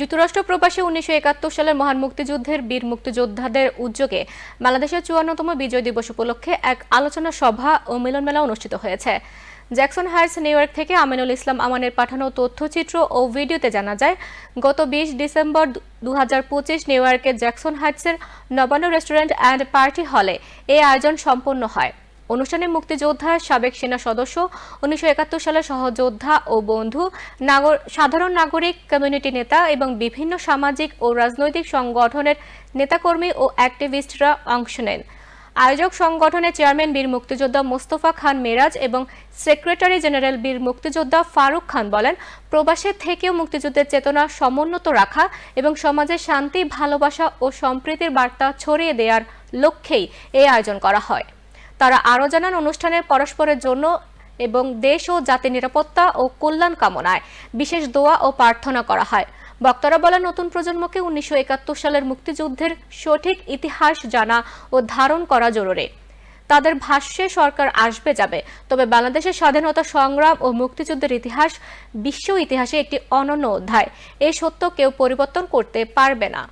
যুক্তরাষ্ট্র প্রবাসী উনিশশো একাত্তর সালের মহান মুক্তিযুদ্ধের বীর মুক্তিযোদ্ধাদের উদ্যোগে বাংলাদেশের চুয়ান্নতম বিজয় দিবস উপলক্ষে এক আলোচনা সভা ও মিলনমেলা অনুষ্ঠিত হয়েছে। জ্যাকসন হাইটস নিউ ইয়র্ক থেকে আমিনুল ইসলাম আমানের পাঠানো তথ্যচিত্র ও ভিডিওতে জানা যায়, গত বিশ ডিসেম্বর দু হাজার পঁচিশ নিউ ইয়র্কের জ্যাকসন হাইটসের নবান্ন রেস্টুরেন্ট অ্যান্ড পার্টি হলে এই আয়োজন সম্পন্ন হয়। অনুষ্ঠানে মুক্তিযোদ্ধা, সাবেক সেনা সদস্য, উনিশশো একাত্তর সালের সহযোদ্ধা ও বন্ধু, নাগর সাধারণ নাগরিক কমিউনিটি নেতা এবং বিভিন্ন সামাজিক ও রাজনৈতিক সংগঠনের নেতাকর্মী ও অ্যাক্টিভিস্টরা অংশ নেন। আয়োজক সংগঠনের চেয়ারম্যান বীর মুক্তিযোদ্ধা মোস্তফা খান মেরাজ এবং সেক্রেটারি জেনারেল বীর মুক্তিযোদ্ধা ফারুক খান বলেন প্রবাসের থেকেও মুক্তিযুদ্ধের চেতনা সমুন্নত রাখা এবং সমাজে শান্তি, ভালোবাসা ও সম্প্রীতির বার্তা ছড়িয়ে দেওয়ার লক্ষ্যেই এই আয়োজন করা হয়। তারা আরও জানান, অনুষ্ঠানে পরস্পরের জন্য এবং দেশ ও জাতির নিরাপত্তা ও কল্যাণ কামনায় বিশেষ দোয়া ও প্রার্থনা করা হয়। বক্তারা বলেন, নতুন প্রজন্মকে উনিশশো একাত্তর সালের মুক্তিযুদ্ধের সঠিক ইতিহাস জানা ও ধারণ করা জরুরি। তাদের ভাষ্যে সরকার আসবে যাবে, তবে বাংলাদেশের স্বাধীনতা সংগ্রাম ও মুক্তিযুদ্ধের ইতিহাস বিশ্ব ইতিহাসে একটি অনন্য অধ্যায়। এই সত্য কেউ পরিবর্তন করতে পারবে না।